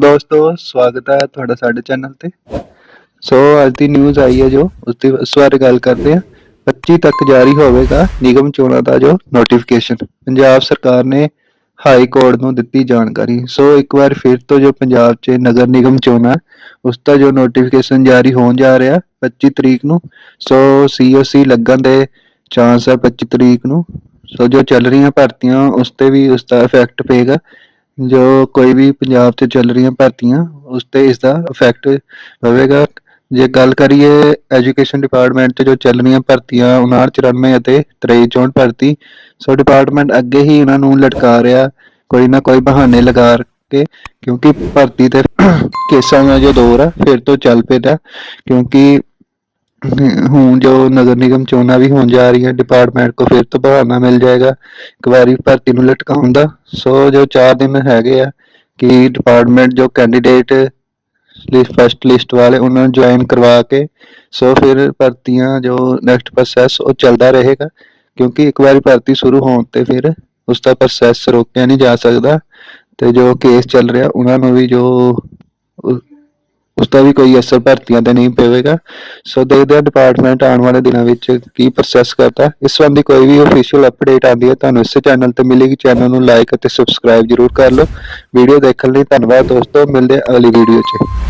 ਦੋਸਤੋ, ਸਵਾਗਤ ਹੈ ਤੁਹਾਡਾ ਸਾਡੇ ਚੈਨਲ ਤੇ। ਸੋ, ਅੱਜ ਦੀ ਨਿਊਜ਼ ਆਈ ਹੈ ਜੋ, ਉਸ ਦੀ ਉਸ ਬਾਰੇ ਗੱਲ ਕਰਦੇ ਹਾਂ। 25 ਤੱਕ ਜਾਰੀ ਹੋਵੇਗਾ ਨਿਗਮ ਚੋਣਾਂ ਦਾ ਜੋ ਨੋਟੀਫਿਕੇਸ਼ਨ ਪੰਜਾਬ ਸਰਕਾਰ ਨੇ ਹਾਈ ਕੋਰਟ ਨੂੰ ਦਿੱਤੀ ਜਾਣਕਾਰੀ। ਸੋ, ਇੱਕ ਵਾਰ ਫਿਰ ਤੋਂ ਜੋ ਪੰਜਾਬ 'ਚ ਨਗਰ ਨਿਗਮ ਚੋਣਾਂ, ਉਸ ਦਾ ਜੋ ਨੋਟੀਫਿਕੇਸ਼ਨ ਜਾਰੀ ਹੋਣ ਜਾ ਰਿਹਾ 25 ਤਰੀਕ ਨੂੰ, ਸੋ ਸੀਓਸੀ ਲੱਗਣ ਦੇ ਚਾਂਸ ਹੈ 25 ਤਰੀਕ ਨੂੰ। ਸੋ, ਜੋ ਚੱਲ ਰਹੀਆਂ ਭਰਤੀਆਂ, ਉਸ ਤੇ ਵੀ ਉਸ ਦਾ ਇਫੈਕਟ ਪਏਗਾ। ਜੋ ਕੋਈ ਵੀ ਪੰਜਾਬ 'ਚ ਚੱਲ ਰਹੀਆਂ ਭਰਤੀਆਂ, ਉਸ ਤੇ ਇਸ ਦਾ ਇਫੈਕਟ ਪਵੇਗਾ। ਜੇ ਗੱਲ ਕਰੀਏ ਐਜੂਕੇਸ਼ਨ ਡਿਪਾਰਟਮੈਂਟ 'ਚ ਜੋ ਚੱਲ ਰਹੀਆਂ ਭਰਤੀਆਂ 5994 ਅਤੇ 2364 ਭਰਤੀ, ਸੋ ਡਿਪਾਰਟਮੈਂਟ ਅੱਗੇ ਹੀ ਇਹਨਾਂ ਨੂੰ ਲਟਕਾ ਰਿਹਾ, ਕੋਈ ਨਾ ਕੋਈ ਬਹਾਨੇ ਲਗਾ ਕੇ, ਕਿਉਂਕਿ ਭਰਤੀ ਤੇ ਕੇਸਾਂ ਦਾ ਜੋ ਦੌਰ ਆ, ਫਿਰ ਤੋਂ ਚੱਲ ਪਿਆ ਕਿਉਂਕਿ ਹੁਣ ਜੋ ਨਗਰ ਨਿਗਮ ਚੋਣਾਂ ਵੀ ਹੋਣ ਜਾ ਰਹੀਆਂ ਡਿਪਾਰਟਮੈਂਟ ਕੋ ਫਿਰ ਤੋਂ ਬਹਾਨਾ ਮਿਲ ਜਾਏਗਾ। ਇੱਕ ਵਾਰੀ ਭਰਤੀ ਨੂੰ ਲਟਕਾਉਣ ਦਾ। ਸੋ ਜੋ 4 ਦਿਨ ਹੈਗੇ ਆ ਕਿ ਡਿਪਾਰਟਮੈਂਟ ਜੋ ਕੈਂਡੀਡੇਟ ਲਿਸਟ ਫਸਟ ਲਿਸਟ ਵਾਲੇ, ਉਹਨਾਂ ਨੂੰ ਜੁਆਇਨ ਕਰਵਾ ਕੇ, ਸੋ ਫਿਰ ਭਰਤੀਆਂ ਜੋ ਨੈਕਸਟ ਪ੍ਰੋਸੈਸ ਉਹ ਚੱਲਦਾ ਰਹੇਗਾ। ਕਿਉਂਕਿ ਇੱਕ ਵਾਰੀ ਭਰਤੀ ਸ਼ੁਰੂ ਹੋਣ ਤੇ ਫਿਰ ਉਸ ਦਾ ਪ੍ਰੋਸੈਸ ਰੋਕਿਆ ਨਹੀਂ ਜਾ ਸਕਦਾ। ਤੇ ਜੋ ਕੇਸ ਚੱਲ ਰਿਹਾ, ਉਹਨਾਂ ਨੂੰ ਵੀ ਜੋ ਉਸ ਦਾ ਵੀ ਕੋਈ ਅਸਰ ਭਰਤੀਆਂ ਤੇ ਨਹੀਂ ਪਵੇਗਾ। ਸੋ ਦੇਖਦੇ ਹਾਂ ਡਿਪਾਰਟਮੈਂਟ ਆਉਣ ਵਾਲੇ ਦਿਨਾਂ ਵਿੱਚ ਕੀ ਪ੍ਰੋਸੈਸ ਕਰਦਾ ਇਸ ਸੰਬੰਧੀ ਕੋਈ ਵੀ ਅਫੀਸ਼ੀਅਲ ਅਪਡੇਟ ਆਉਂਦੀ ਹੈ, ਤੁਹਾਨੂੰ ਇਸੇ ਚੈਨਲ ਤੇ ਮਿਲੇਗੀ। ਚੈਨਲ ਨੂੰ ਲਾਈਕ ਅਤੇ ਸਬਸਕ੍ਰਾਈਬ ਜਰੂਰ ਕਰ ਲਓ। ਵੀਡੀਓ ਦੇਖਣ ਲਈ ਧੰਨਵਾਦ ਦੋਸਤੋ। ਮਿਲਦੇ ਅਗਲੀ ਵੀਡੀਓ 'ਚ।